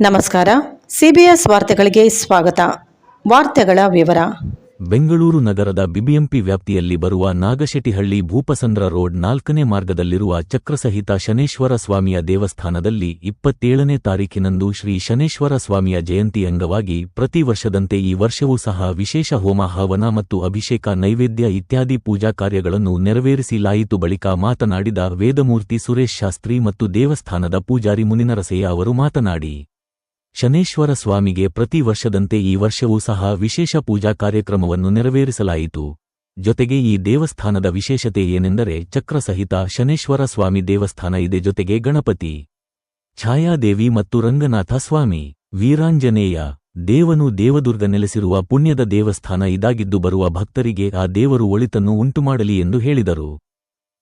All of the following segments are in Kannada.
ನಮಸ್ಕಾರ. ಸಿಬಿಎಸ್ ವಾರ್ತೆಗಳಿಗೆ ಸ್ವಾಗತ. ವಾರ್ತೆಗಳ ವಿವರ. ಬೆಂಗಳೂರು ನಗರದ ಬಿಬಿಎಂಪಿ ವ್ಯಾಪ್ತಿಯಲ್ಲಿ ಬರುವ ನಾಗಶೆಟ್ಟಿಹಳ್ಳಿ ಭೂಪಸಂದ್ರ ರೋಡ್ ನಾಲ್ಕನೇ ಮಾರ್ಗದಲ್ಲಿರುವ ಚಕ್ರಸಹಿತ ಶನೇಶ್ವರ ಸ್ವಾಮಿಯ ದೇವಸ್ಥಾನದಲ್ಲಿ ಇಪ್ಪತ್ತೇಳನೇ ತಾರೀಕಿನಂದು ಶ್ರೀ ಶನೇಶ್ವರ ಸ್ವಾಮಿಯ ಜಯಂತಿ ಅಂಗವಾಗಿ ಪ್ರತಿ ವರ್ಷದಂತೆ ಈ ವರ್ಷವೂ ಸಹ ವಿಶೇಷ ಹೋಮ ಹವನ ಮತ್ತು ಅಭಿಷೇಕ ನೈವೇದ್ಯ ಇತ್ಯಾದಿ ಪೂಜಾ ಕಾರ್ಯಗಳನ್ನು ನೆರವೇರಿಸಲಾಯಿತು ಬಳಿಕ ಮಾತನಾಡಿದ ವೇದಮೂರ್ತಿ ಸುರೇಶ್ ಶಾಸ್ತ್ರಿ ಮತ್ತು ದೇವಸ್ಥಾನದ ಪೂಜಾರಿ ಮುನಿನರಸಯ್ಯ ಅವರು ಮಾತನಾಡಿ ಶನೇಶ್ವರ ಸ್ವಾಮಿಗೆ ಪ್ರತಿ ವರ್ಷದಂತೆ ಈ ವರ್ಷವೂ ಸಹ ವಿಶೇಷ ಪೂಜಾ ಕಾರ್ಯಕ್ರಮವನ್ನು ನೆರವೇರಿಸಲಾಯಿತು. ಜೊತೆಗೆ ಈ ದೇವಸ್ಥಾನದ ವಿಶೇಷತೆ ಏನೆಂದರೆ ಚಕ್ರಸಹಿತ ಶನೇಶ್ವರ ಸ್ವಾಮಿ ದೇವಸ್ಥಾನ ಇದೆ ಜೊತೆಗೆ ಗಣಪತಿ. ಛಾಯಾದೇವಿ ಮತ್ತು ರಂಗನಾಥ ಸ್ವಾಮಿ, ವೀರಾಂಜನೇಯ, ದೇವನು ದೇವದುರ್ಗ ನೆಲೆಸಿರುವ ಪುಣ್ಯದ ದೇವಸ್ಥಾನ ಇದಾಗಿದ್ದು ಬರುವ ಭಕ್ತರಿಗೆ ಆ ದೇವರು ಒಳಿತನ್ನು ಉಂಟುಮಾಡಲಿ ಎಂದು ಹೇಳಿದರು.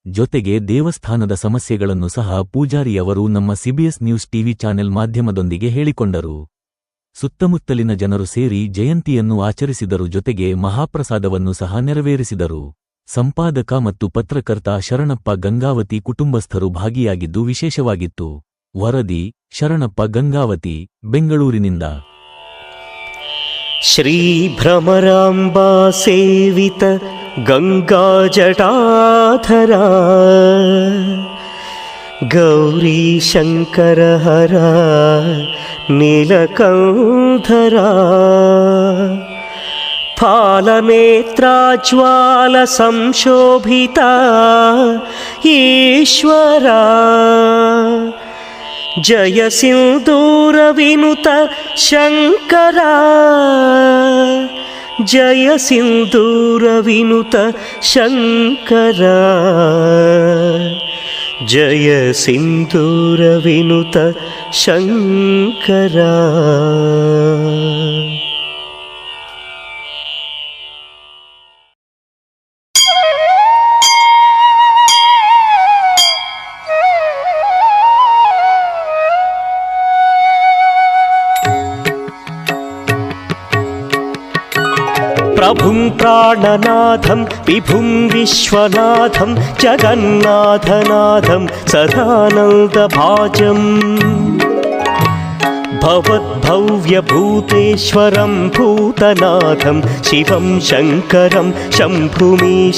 ಜೊತೆಗೆ ದೇವಸ್ಥಾನದ ಸಮಸ್ಯೆಗಳನ್ನು ಸಹ ಪೂಜಾರಿಯವರು ನಮ್ಮ ಸಿಬಿಎಸ್ ನ್ಯೂಸ್ ಟಿವಿ ಚಾನೆಲ್ ಮಾಧ್ಯಮದೊಂದಿಗೆ ಹೇಳಿಕೊಂಡರು. ಸುತ್ತಮುತ್ತಲಿನ ಜನರು ಸೇರಿ ಜಯಂತಿಯನ್ನು ಆಚರಿಸಿದರು ಜೊತೆಗೆ ಮಹಾಪ್ರಸಾದವನ್ನು ಸಹ ನೆರವೇರಿಸಿದರು. ಸಂಪಾದಕ ಮತ್ತು ಪತ್ರಕರ್ತ ಶರಣಪ್ಪ ಗಂಗಾವತಿ ಕುಟುಂಬಸ್ಥರು ಭಾಗಿಯಾಗಿದ್ದು ವಿಶೇಷವಾಗಿತ್ತು. ವರದಿ, ಶರಣಪ್ಪ ಗಂಗಾವತಿ, ಬೆಂಗಳೂರಿನಿಂದ. ಶ್ರೀ ಭ್ರಮರಾಂಬಾ ಸೇವಿತ गङ्गाजटाधरा गौरीशङ्करहरा नीलकन्धरा फालनेत्राज्वालसंशोभिता ईश्वरा जय सिन्दूरविनुत జయ సింధూర వినుత శంకర. జయ సింధూర వినుత శంకరా. प्राणनाथं विभुं विश्वनाथं जगन्नाथनाथं सदानन्दभाजम् भवद्भव्यभूतेश्वरं भूतनाथं शिवं शङ्करं शम्भुमीशानमीडे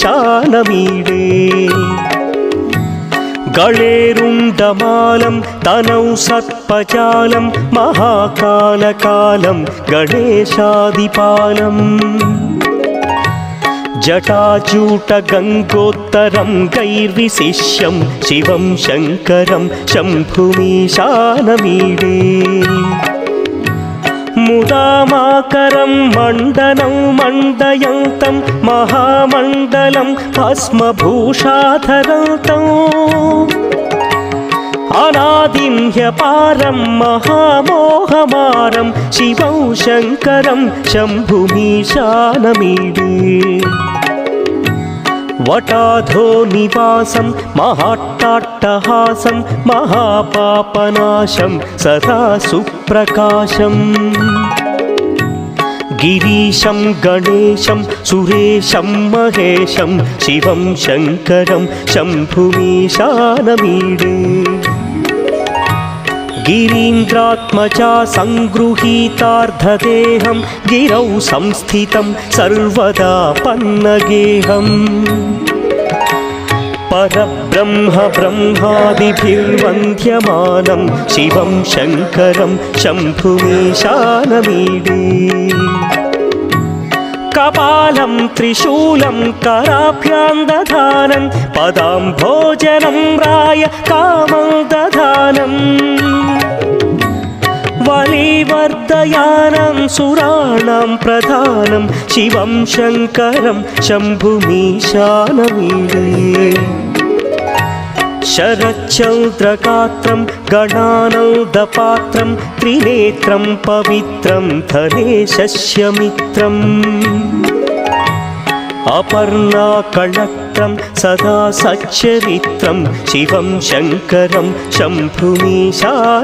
गणेरुण्डमालं तनौ सर्पजालं महाकालकालं गणेशादिपालम् जटाचूटगङ्गोत्तरं गैर्विशिष्यं शिवं शङ्करं शम्भुमीशानमीडे मुदामाकरं मण्डनं मण्डयन्तं महामण्डलं भस्मभूषाधरन्तम् अनादिं ह्यपारं महामोहमारं शिवं शङ्करं शम्भुमीशानमीडे वटाधो निवासं महाट्टाट्टहासं महापापनाशं सदा सुप्रकाशम् गिरीशं गणेशं सुरेशं महेशं शिवं शङ्करं शम्भुमीशानमीडे गिरीन्द्रात्मजा सङ्गृहीतार्धदेहं गिरौ संस्थितं सर्वदा पन्नगेहम् परब्रह्म ब्रह्मादिभिर्वन्द्यमानं शिवं शङ्करं शम्भुमीशानमीडे कपालं त्रिशूलं कराभ्यां दधानं पदां भोजनं राय कामं दधानम् वलिवर्धयानं सुराणां प्रधानं शिवं शङ्करं शम्भुमीशानमीडे शरच्चन्द्रगात्रं गणानन्दपात्रं त्रिनेत्रं पवित्रं धनेशस्यमित्रम् अपर्णाकळत्रं सदा सच्चरित्रं शिवं शङ्करं शम्भुमीशानमीडे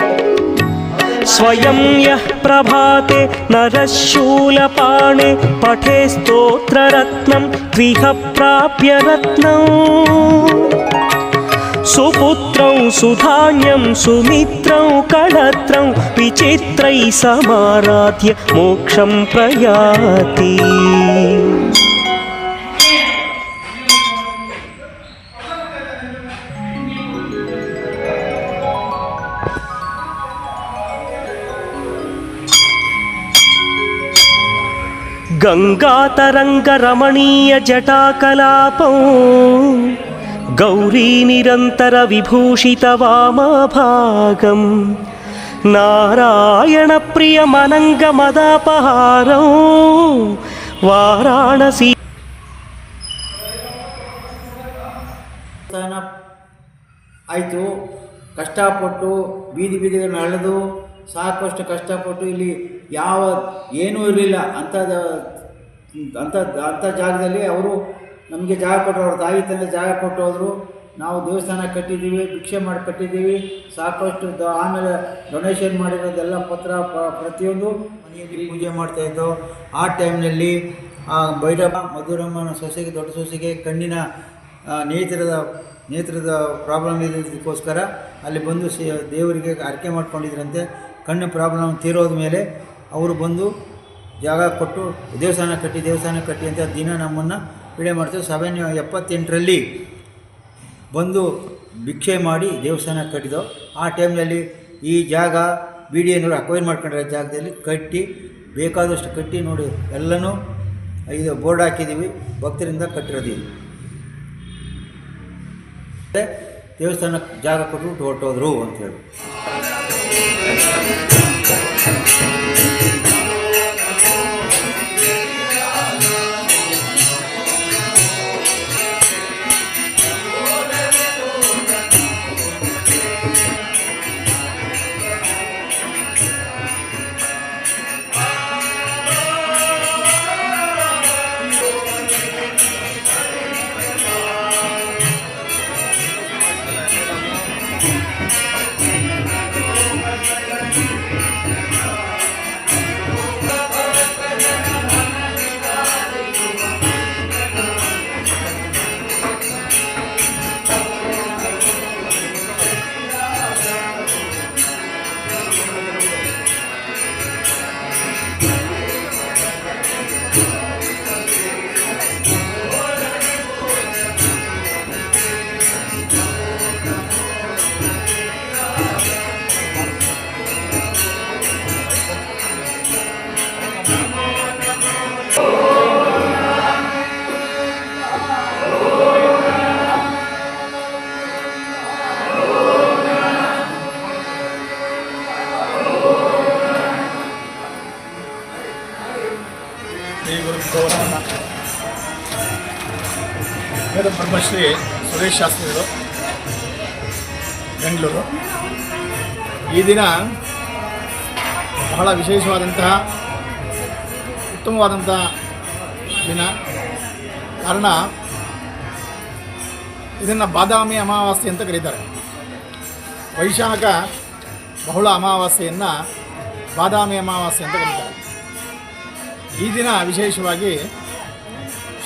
स्वयं यः प्रभाते नरः शूलपाणे पठे स्तोत्ररत्नं द्विह प्राप्य रत्नम् सुपुत्रौ सुधान्यं सुमित्रौ कळत्रं विचित्रैः समाराध्य मोक्षं प्रयाति గంగాతరంగరమణీయ జటాకలాపం గౌరీ నిరంతర విభూషిత వామభాగం నారాయణ ప్రియమనంగమదాపహారం వారాణసీ ಆಯಿತು ಕಷ್ಟಪಟ್ಟು ಬೀದಿ ಬೀದಿಗೆ ನಡೆದು ಸಾಕಷ್ಟು ಕಷ್ಟಪಟ್ಟು ಇಲ್ಲಿ ಯಾವ ಏನೂ ಇರಲಿಲ್ಲ. ಅಂಥದ ಅಂಥ ಅಂಥ ಜಾಗದಲ್ಲಿ ಅವರು ನಮಗೆ ಜಾಗ ಕೊಟ್ಟರು. ಅವ್ರ ತಾಯಿ ತಂದೆ ಜಾಗ ಕೊಟ್ಟು ನಾವು ದೇವಸ್ಥಾನ ಕಟ್ಟಿದ್ದೀವಿ, ಭಿಕ್ಷೆ ಮಾಡಿ ಕಟ್ಟಿದ್ದೀವಿ. ಸಾಕಷ್ಟು ದ- ಆಮೇಲೆ ಡೊನೇಷನ್ ಮಾಡಿರೋದೆಲ್ಲ ಪತ್ರ ಪ್ರತಿಯೊಂದು ಮನೆಯಲ್ಲಿ ಪೂಜೆ ಮಾಡ್ತಾಯಿದ್ದೋ ಆ ಟೈಮ್ನಲ್ಲಿ ಭೈರವ ಮಧುರಮ್ಮನ ಸೊಸೆಗೆ, ದೊಡ್ಡ ಸೊಸೆಗೆ ಕಣ್ಣಿನ ನೇತ್ರದ ನೇತ್ರದ ಪ್ರಾಬ್ಲಮ್ ಇರೋದಕ್ಕೋಸ್ಕರ ಅಲ್ಲಿ ಬಂದು ಸಿ, ದೇವರಿಗೆ ಅರ್ಕೆ ಮಾಡ್ಕೊಂಡಿದ್ರಂತೆ. ಕಣ್ಣು ಪ್ರಾಬ್ಲಮ್ ತೀರೋದ ಮೇಲೆ ಅವರು ಬಂದು ಜಾಗ ಕೊಟ್ಟು, ದೇವಸ್ಥಾನ ಕಟ್ಟಿ ದೇವಸ್ಥಾನ ಕಟ್ಟಿ ಅಂತ ದಿನ ನಮ್ಮನ್ನು ಪೀಡೆ ಮಾಡ್ತೇವೆ ಸೆವೆನ್ ಎಪ್ಪತ್ತೆಂಟರಲ್ಲಿ ಬಂದು ಭಿಕ್ಷೆ ಮಾಡಿ ದೇವಸ್ಥಾನ ಕಟ್ಟಿದೋ ಆ ಟೈಮ್ನಲ್ಲಿ ಈ ಜಾಗ ಬಿ ಡಿ ಎನ್ ಅಕ್ವೈರ್ ಮಾಡ್ಕೊಂಡಿರೋ ಜಾಗದಲ್ಲಿ ಕಟ್ಟಿ, ಬೇಕಾದಷ್ಟು ಕಟ್ಟಿ ನೋಡಿ ಎಲ್ಲನೂ ಇದು ಬೋರ್ಡ್ ಹಾಕಿದ್ದೀವಿ, ಭಕ್ತರಿಂದ ಕಟ್ಟಿರೋದೀವಿ ದೇವಸ್ಥಾನಕ್ಕೆ ಜಾಗ ಕೊಟ್ಟು ಹೊರಟೋದ್ರು ಅಂತೇಳಿ ಸುರೇಶ್ ಶಾಸ್ತ್ರಿಗಳು ಬೆಂಗಳೂರು. ಈ ದಿನ ಬಹಳ ವಿಶೇಷವಾದಂತಹ, ಉತ್ತಮವಾದಂತಹ ದಿನ. ಕಾರಣ, ಇದನ್ನು ಬಾದಾಮಿ ಅಮಾವಾಸ್ಯೆ ಅಂತ ಕರೀತಾರೆ. ವೈಶಾಖ ಬಹುಳ ಅಮಾವಾಸ್ಯೆಯನ್ನು ಬಾದಾಮಿ ಅಮಾವಾಸ್ಯೆ ಅಂತ ಕರೀತಾರೆ. ಈ ದಿನ ವಿಶೇಷವಾಗಿ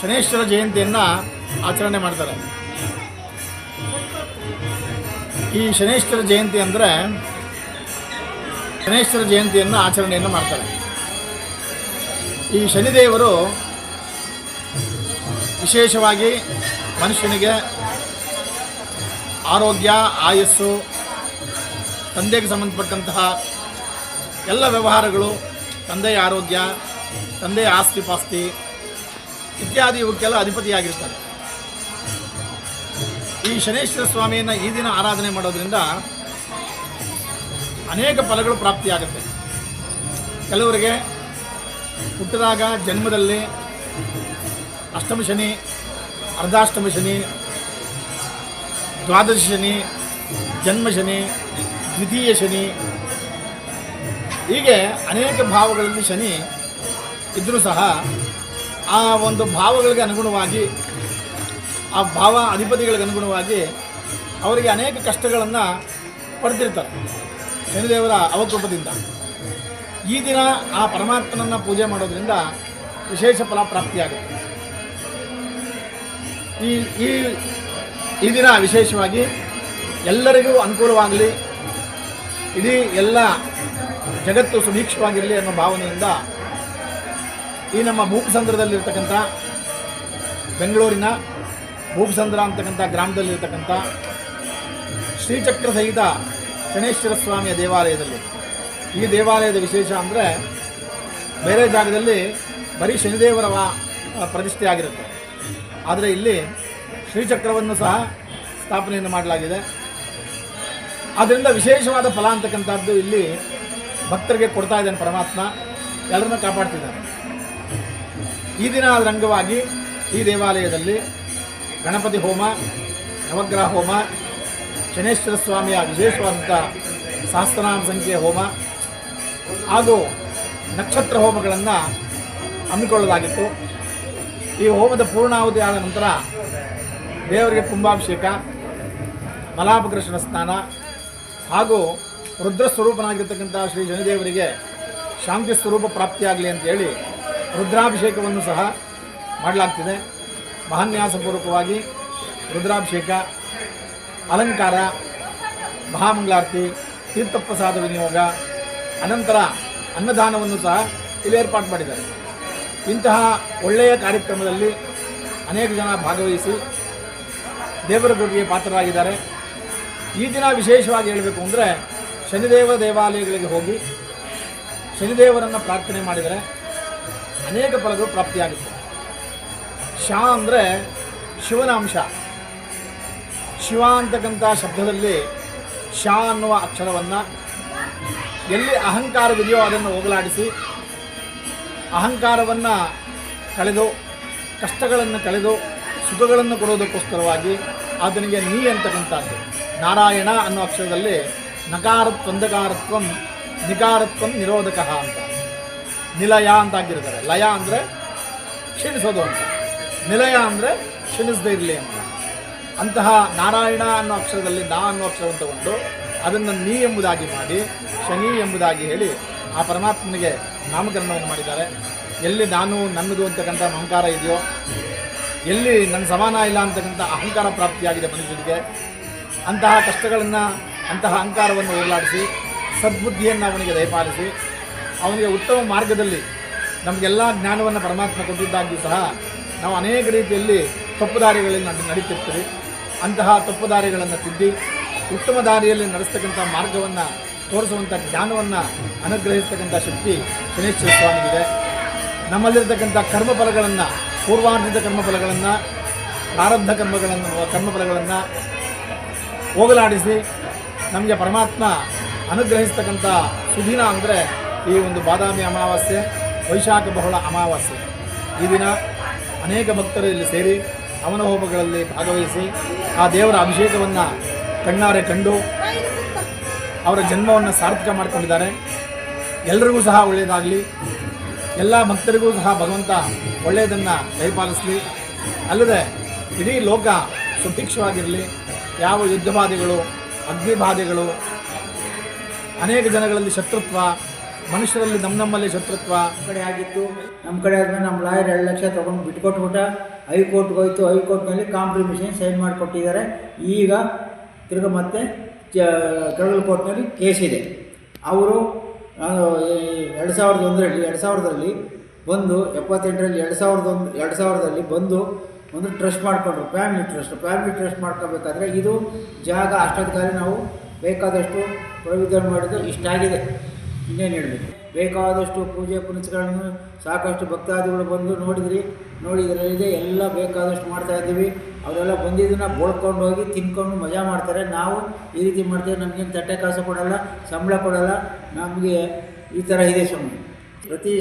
ಶನೇಶ್ವರ ಜಯಂತಿಯನ್ನು ಆಚರಣೆ ಮಾಡ್ತಾರೆ. ಈ ಶನೇಶ್ವರ ಜಯಂತಿ ಅಂದರೆ ಶನೇಶ್ವರ ಜಯಂತಿಯನ್ನು ಆಚರಣೆಯನ್ನು ಮಾಡ್ತಾರೆ. ಈ ಶನಿದೇವರು ವಿಶೇಷವಾಗಿ ಮನುಷ್ಯನಿಗೆ ಆರೋಗ್ಯ, ಆಯಸ್ಸು, ತಂದೆಗೆ ಸಂಬಂಧಪಟ್ಟಂತಹ ಎಲ್ಲ ವ್ಯವಹಾರಗಳು, ತಂದೆಯ ಆರೋಗ್ಯ, ತಂದೆಯ ಆಸ್ತಿ ಪಾಸ್ತಿ ಇತ್ಯಾದಿ ಇವಕ್ಕೆಲ್ಲ ಅಧಿಪತಿಯಾಗಿರ್ತಾರೆ. ಈ ಶನೇಶ್ವರ ಸ್ವಾಮಿಯನ್ನು ಈ ದಿನ ಆರಾಧನೆ ಮಾಡೋದ್ರಿಂದ ಅನೇಕ ಫಲಗಳು ಪ್ರಾಪ್ತಿಯಾಗುತ್ತೆ. ಕೆಲವರಿಗೆ ಹುಟ್ಟಿದಾಗ ಜನ್ಮದಲ್ಲಿ ಅಷ್ಟಮ ಶನಿ, ಅರ್ಧಾಷ್ಟಮ ಶನಿ, ದ್ವಾದಶ ಶನಿ, ಜನ್ಮ ಶನಿ, ದ್ವಿತೀಯ ಶನಿ, ಹೀಗೆ ಅನೇಕ ಭಾವಗಳಲ್ಲಿ ಶನಿ ಇದ್ದರೂ ಸಹ ಆ ಒಂದು ಭಾವಗಳಿಗೆ ಅನುಗುಣವಾಗಿ ಆ ಭಾವ ಅಧಿಪತಿಗಳಿಗೆ ಅನುಗುಣವಾಗಿ ಅವರಿಗೆ ಅನೇಕ ಕಷ್ಟಗಳನ್ನು ಪಡೆದಿರ್ತಾರೆ ಶನಿದೇವರ ಅವಕೃಪದಿಂದ. ಈ ದಿನ ಆ ಪರಮಾತ್ಮನನ್ನು ಪೂಜೆ ಮಾಡೋದರಿಂದ ವಿಶೇಷ ಫಲ ಪ್ರಾಪ್ತಿಯಾಗುತ್ತೆ. ಈ ಈ ಈ ದಿನ ವಿಶೇಷವಾಗಿ ಎಲ್ಲರಿಗೂ ಅನುಕೂಲವಾಗಲಿ, ಇಡೀ ಎಲ್ಲ ಜಗತ್ತು ಸುಭೀಕ್ಷವಾಗಿರಲಿ ಅನ್ನೋ ಭಾವನೆಯಿಂದ ಈ ನಮ್ಮ ಭೂಪಸಂದ್ರದಲ್ಲಿರ್ತಕ್ಕಂಥ ಬೆಂಗಳೂರಿನ ಭೂಪಸಂದ್ರ ಅಂತಕ್ಕಂಥ ಗ್ರಾಮದಲ್ಲಿರ್ತಕ್ಕಂಥ ಶ್ರೀಚಕ್ರ ಸಹಿತ ಶನೇಶ್ವರ ಸ್ವಾಮಿಯ ದೇವಾಲಯದಲ್ಲಿ. ಈ ದೇವಾಲಯದ ವಿಶೇಷ ಅಂದರೆ ಬೇರೆ ಜಾಗದಲ್ಲಿ ಬರೀ ಶನಿದೇವರ ಪ್ರತಿಷ್ಠೆ ಆಗಿರುತ್ತೆ. ಆದರೆ ಇಲ್ಲಿ ಶ್ರೀಚಕ್ರವನ್ನು ಸಹ ಸ್ಥಾಪನೆಯನ್ನು ಮಾಡಲಾಗಿದೆ. ಆದ್ದರಿಂದ ವಿಶೇಷವಾದ ಫಲ ಅಂತಕ್ಕಂಥದ್ದು ಇಲ್ಲಿ ಭಕ್ತರಿಗೆ ಕೊಡ್ತಾ ಇದ್ದಾನೆ ಪರಮಾತ್ಮ. ಎಲ್ಲರನ್ನೂ ಕಾಪಾಡ್ತಿದ್ದಾನೆ. ಈ ದಿನ ಅದರ ಅಂಗವಾಗಿ ಈ ದೇವಾಲಯದಲ್ಲಿ ಗಣಪತಿ ಹೋಮ, ನವಗ್ರಹ ಹೋಮ, ಶನೇಶ್ವರ ಸ್ವಾಮಿಯ ವಿಶೇಷವಾದಂಥ ಸಹಸ್ರನಾಮ ಸಂಖ್ಯೆಯ ಹೋಮ ಹಾಗೂ ನಕ್ಷತ್ರ ಹೋಮಗಳನ್ನು ಹಮ್ಮಿಕೊಳ್ಳಲಾಗಿತ್ತು. ಈ ಹೋಮದ ಪೂರ್ಣಾವಧಿ ಆದ ನಂತರ ದೇವರಿಗೆ ಕುಂಭಾಭಿಷೇಕ ಮಲಾಪಕೃಷ್ಣ ಸ್ನಾನ ಹಾಗೂ ರುದ್ರ ಸ್ವರೂಪನಾಗಿರ್ತಕ್ಕಂಥ ಶ್ರೀ ಶನಿದೇವರಿಗೆ ಶಾಂತಿ ಸ್ವರೂಪ ಪ್ರಾಪ್ತಿಯಾಗಲಿ ಅಂತೇಳಿ ರುದ್ರಾಭಿಷೇಕವನ್ನು ಸಹ ಮಾಡಲಾಗ್ತಿದೆ. ಮಹಾನ್ಯಾಸಪೂರ್ವಕವಾಗಿ ರುದ್ರಾಭಿಷೇಕ, ಅಲಂಕಾರ, ಮಹಾಮಂಗಳಾರತಿ, ತೀರ್ಥಪ್ರಸಾದ ವಿನಿಯೋಗ, ಅನಂತರ ಅನ್ನದಾನವನ್ನು ಸಹ ಇಲ್ಲಿ ಏರ್ಪಾಡು ಮಾಡಿದ್ದಾರೆ. ಇಂತಹ ಒಳ್ಳೆಯ ಕಾರ್ಯಕ್ರಮದಲ್ಲಿ ಅನೇಕ ಜನ ಭಾಗವಹಿಸಿ ದೇವರ ಕೃಪೆಗೆ ಪಾತ್ರರಾಗಿದ್ದಾರೆ. ಈ ದಿನ ವಿಶೇಷವಾಗಿ ಹೇಳಬೇಕು ಅಂದರೆ ಶನಿದೇವ ದೇವಾಲಯಗಳಿಗೆ ಹೋಗಿ ಶನಿದೇವರನ್ನು ಪ್ರಾರ್ಥನೆ ಮಾಡಿದರೆ ಅನೇಕ ಫಲಗಳು ಪ್ರಾಪ್ತಿಯಾಗುತ್ತೆ. ಶಾ ಅಂದರೆ ಶಿವನ ಅಂಶ ಶಿವ ಅಂತಕ್ಕಂಥ ಶಬ್ದದಲ್ಲಿ ಶಾ ಅನ್ನುವ ಅಕ್ಷರವನ್ನು ಎಲ್ಲಿ ಅಹಂಕಾರವಿದೆಯೋ ಅದನ್ನು ಹೋಗಲಾಡಿಸಿ ಅಹಂಕಾರವನ್ನು ಕಳೆದು, ಕಷ್ಟಗಳನ್ನು ಕಳೆದು, ಸುಖಗಳನ್ನು ಕೊಡೋದಕ್ಕೋಸ್ಕರವಾಗಿ ಆತನಿಗೆ ನೀ ಅಂತಕ್ಕಂಥದ್ದು. ನಾರಾಯಣ ಅನ್ನೋ ಅಕ್ಷರದಲ್ಲಿ ನಕಾರತ್ವಂದಕಾರತ್ವ, ನಿಕಾರತ್ವ ನಿರೋಧಕ ಅಂತ. ನಿಲಯ ಅಂತ ಆಗಿರ್ತಾರೆ ಲಯ ಅಂದರೆ ಕ್ಷೀಣಿಸೋದು ಅಂತ. ನಿಲಯ ಅಂದರೆ ಕ್ಷಣಿಸದೇ ಇರಲಿ ಅಂತ. ಅಂತಹ ನಾರಾಯಣ ಅನ್ನೋ ಅಕ್ಷರದಲ್ಲಿ ನಾ ಅನ್ನೋ ಅಕ್ಷರವನ್ನು ತಗೊಂಡು ಅದನ್ನು ನೀ ಎಂಬುದಾಗಿ ಮಾಡಿ, ಶನಿ ಎಂಬುದಾಗಿ ಹೇಳಿ ಆ ಪರಮಾತ್ಮನಿಗೆ ನಾಮಕರಣವನ್ನು ಮಾಡಿದ್ದಾರೆ. ಎಲ್ಲಿ ನಾನು ನನ್ನದು ಅಂತಕ್ಕಂಥ ಅಹಂಕಾರ ಇದೆಯೋ, ಎಲ್ಲಿ ನನ್ನ ಸಮಾನ ಇಲ್ಲ ಅಂತಕ್ಕಂಥ ಅಹಂಕಾರ ಪ್ರಾಪ್ತಿಯಾಗಿದೆ ಮನುಷ್ಯನಿಗೆ, ಅಂತಹ ಕಷ್ಟಗಳನ್ನು, ಅಂತಹ ಅಹಂಕಾರವನ್ನು ಹೋಗಲಾಡಿಸಿ, ಸದ್ಬುದ್ಧಿಯನ್ನು ಅವನಿಗೆ ದಯಪಾಲಿಸಿ, ಅವನಿಗೆ ಉತ್ತಮ ಮಾರ್ಗದಲ್ಲಿ ನಮಗೆಲ್ಲ ಜ್ಞಾನವನ್ನು ಪರಮಾತ್ಮ ಕೊಟ್ಟಿದ್ದಾಗಿಯೂ ಸಹ ನಾವು ಅನೇಕ ರೀತಿಯಲ್ಲಿ ತಪ್ಪು ದಾರಿಗಳಲ್ಲಿ ನಡೆ- ನಡೀತಿರ್ತೀವಿ. ಅಂತಹ ತಪ್ಪು ದಾರಿಗಳನ್ನು ತಿದ್ದಿ, ಉತ್ತಮ ದಾರಿಯಲ್ಲಿ ನಡೆಸ್ತಕ್ಕಂಥ ಮಾರ್ಗವನ್ನು ತೋರಿಸುವಂಥ ಜ್ಞಾನವನ್ನು ಅನುಗ್ರಹಿಸ್ತಕ್ಕಂಥ ಶಕ್ತಿ ಶನೇಶ್ವರ ಸ್ವಾಮಿಗಿದೆ. ನಮ್ಮಲ್ಲಿರ್ತಕ್ಕಂಥ ಕರ್ಮಫಲಗಳನ್ನು ಪೂರ್ವಾರ್ಜಿತ ಕರ್ಮಫಲಗಳನ್ನು ಪ್ರಾರಬ್ಧ ಕರ್ಮಗಳನ್ನು ಕರ್ಮಫಲಗಳನ್ನು ಹೋಗಲಾಡಿಸಿ ನಮಗೆ ಪರಮಾತ್ಮ ಅನುಗ್ರಹಿಸ್ತಕ್ಕಂಥ ಸುದಿನ ಅಂದರೆ ಈ ಒಂದು ಬಾದಾಮಿ ಅಮಾವಾಸ್ಯೆ, ವೈಶಾಖ ಬಹುಳ ಅಮಾವಾಸ್ಯೆ. ಈ ದಿನ ಅನೇಕ ಭಕ್ತರು ಇಲ್ಲಿ ಸೇರಿ ಅವನ ಹೋಮಗಳಲ್ಲಿ ಭಾಗವಹಿಸಿ ಆ ದೇವರ ಅಭಿಷೇಕವನ್ನು ಕಣ್ಣಾರೆ ಕಂಡು ಅವರ ಜನ್ಮವನ್ನು ಸಾರ್ಥಕ ಮಾಡಿಕೊಂಡಿದ್ದಾರೆ. ಎಲ್ಲರಿಗೂ ಸಹ ಒಳ್ಳೆಯದಾಗಲಿ ಎಲ್ಲ ಭಕ್ತರಿಗೂ ಸಹ ಭಗವಂತ ಒಳ್ಳೆಯದನ್ನು ದಯಪಾಲಿಸಲಿ ಅಲ್ಲದೆ ಇಡೀ ಲೋಕ ಸುಭಿಕ್ಷವಾಗಿರಲಿ. ಯಾವ ಯುದ್ಧಬಾಧೆಗಳು, ಅಗ್ನಿಬಾಧೆಗಳು, ಅನೇಕ ಜನಗಳಲ್ಲಿ ಶತ್ರುತ್ವ ಮನುಷ್ಯರಲ್ಲಿ ನಮ್ಮ ನಮ್ಮಲ್ಲಿ ಶತ್ರುತ್ವ ಕಡೆ ಆಗಿತ್ತು. ನಮ್ಮ ಕಡೆ ಆದ್ಮೇಲೆ ನಮ್ಮ ಲಾಯರ್ ಎರಡು ಲಕ್ಷ ತೊಗೊಂಡು ಬಿಟ್ಕೊಟ್ಬಿಟ್ಟ. ಹೈಕೋರ್ಟ್ಗೆ ಹೋಯ್ತು. ಹೈಕೋರ್ಟ್ನಲ್ಲಿ ಕಾಂಪ್ರಿಮಿಷನ್ ಸೈನ್ ಮಾಡಿಕೊಟ್ಟಿದ್ದಾರೆ. ಈಗ ತಿರ್ಗ ಮತ್ತೆ ಕೆಳಗಲ್ ಕೋರ್ಟ್ನಲ್ಲಿ ಕೇಸ್ ಇದೆ. ಅವರು ಎರಡು ಸಾವಿರದ ಒಂದರಲ್ಲಿ, ಎರಡು ಸಾವಿರದಲ್ಲಿ ಬಂದು, ಎಪ್ಪತ್ತೆಂಟರಲ್ಲಿ ಎರಡು ಸಾವಿರದ ಒಂದು, ಎರಡು ಸಾವಿರದಲ್ಲಿ ಬಂದು ಒಂದು ಟ್ರಸ್ಟ್ ಮಾಡಿಕೊಂಡ್ರು. Family trust. ಫ್ಯಾಮಿಲಿ ಟ್ರಸ್ಟ್ ಮಾಡ್ಕೋಬೇಕಾದ್ರೆ ಇದು ಜಾಗ ಅಷ್ಟೊತ್ತಿಗೆ ನಾವು ಬೇಕಾದಷ್ಟು ಪ್ರವಿಧಾನ ಮಾಡಿದ್ದು ಇಷ್ಟಾಗಿದೆ ಇನ್ನೇನು ಹೇಳಬೇಕು? ಬೇಕಾದಷ್ಟು ಪೂಜೆ ಪುನಸ್ಗಳನ್ನು ಸಾಕಷ್ಟು ಭಕ್ತಾದಿಗಳು ಬಂದು ನೋಡಿದ್ರಿ ನೋಡಿದ್ರಲ್ಲಿದೆ ಎಲ್ಲ ಬೇಕಾದಷ್ಟು ಮಾಡ್ತಾ ಇದ್ದೀವಿ. ಅವರೆಲ್ಲ ಬಂದಿದ್ದನ್ನು ಬೋಳ್ಕೊಂಡು ಹೋಗಿ ತಿನ್ಕೊಂಡು ಮಜಾ ಮಾಡ್ತಾರೆ. ನಾವು ಈ ರೀತಿ ಮಾಡ್ತೇವೆ. ನಮಗೇನು ತಟ್ಟೆ ಕಾಸು ಕೊಡಲ್ಲ, ಸಂಬಳ ಕೊಡಲ್ಲ. ನಮಗೆ ಈ ಥರ ಇದೆ ಸ್ವಾಮಿ. ಪ್ರತಿ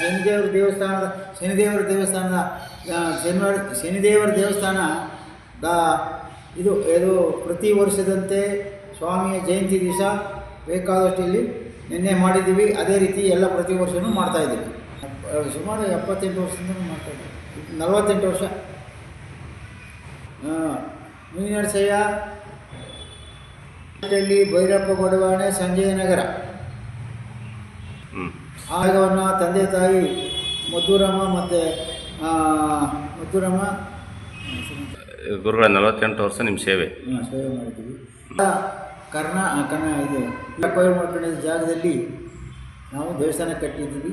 ಶನಿದೇವರ ದೇವಸ್ಥಾನದ ಶನಿದೇವರ ದೇವಸ್ಥಾನದ ಶನಿವಾರ, ಶನಿದೇವರ ದೇವಸ್ಥಾನ ದ ಇದು ಇದು ಪ್ರತಿ ವರ್ಷದಂತೆ ಸ್ವಾಮಿಯ ಜಯಂತಿ ದಿವಸ ಬೇಕಾದಷ್ಟು ಇಲ್ಲಿ ನಿನ್ನೆ ಮಾಡಿದ್ದೀವಿ ಅದೇ ರೀತಿ ಎಲ್ಲ ಪ್ರತಿ ವರ್ಷವೂ ಮಾಡ್ತಾ ಇದ್ದೀವಿ. ಸುಮಾರು ಎಪ್ಪತ್ತೆಂಟು ವರ್ಷದಿಂದ ಮಾಡ್ತಾಯಿದ್ದೆ ನಲವತ್ತೆಂಟು ವರ್ಷ. ಹಾಂ ಮೀನರಸಯ್ಯ ಭೈರಪ್ಪ ಬಡವಾಣೆ ಸಂಜಯ ನಗರ. ಆಗವನ್ನು ತಂದೆ ತಾಯಿ ಮಧುರಮ್ಮ ಮತ್ತು ಮಧುರಮ್ಮ ಗುರುಗಳ ನಲವತ್ತೆಂಟು ವರ್ಷ ನಿಮ್ಮ ಸೇವೆ. ಹಾಂ ಸೇವೆ ಮಾಡಿದ್ದೀವಿ. ಕರ್ನಾ ಕನ್ನ ಇದು. ಕೊಯ್ಲು ಮಾಡ್ಕೊಂಡಿದ್ದ ಜಾಗದಲ್ಲಿ ನಾವು ದೇವಸ್ಥಾನ ಕಟ್ಟಿದ್ದೀವಿ.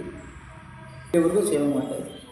ದೇವರಿಗೂ ಸೇವೆ ಮಾಡ್ತಾಯಿದ್ದೀವಿ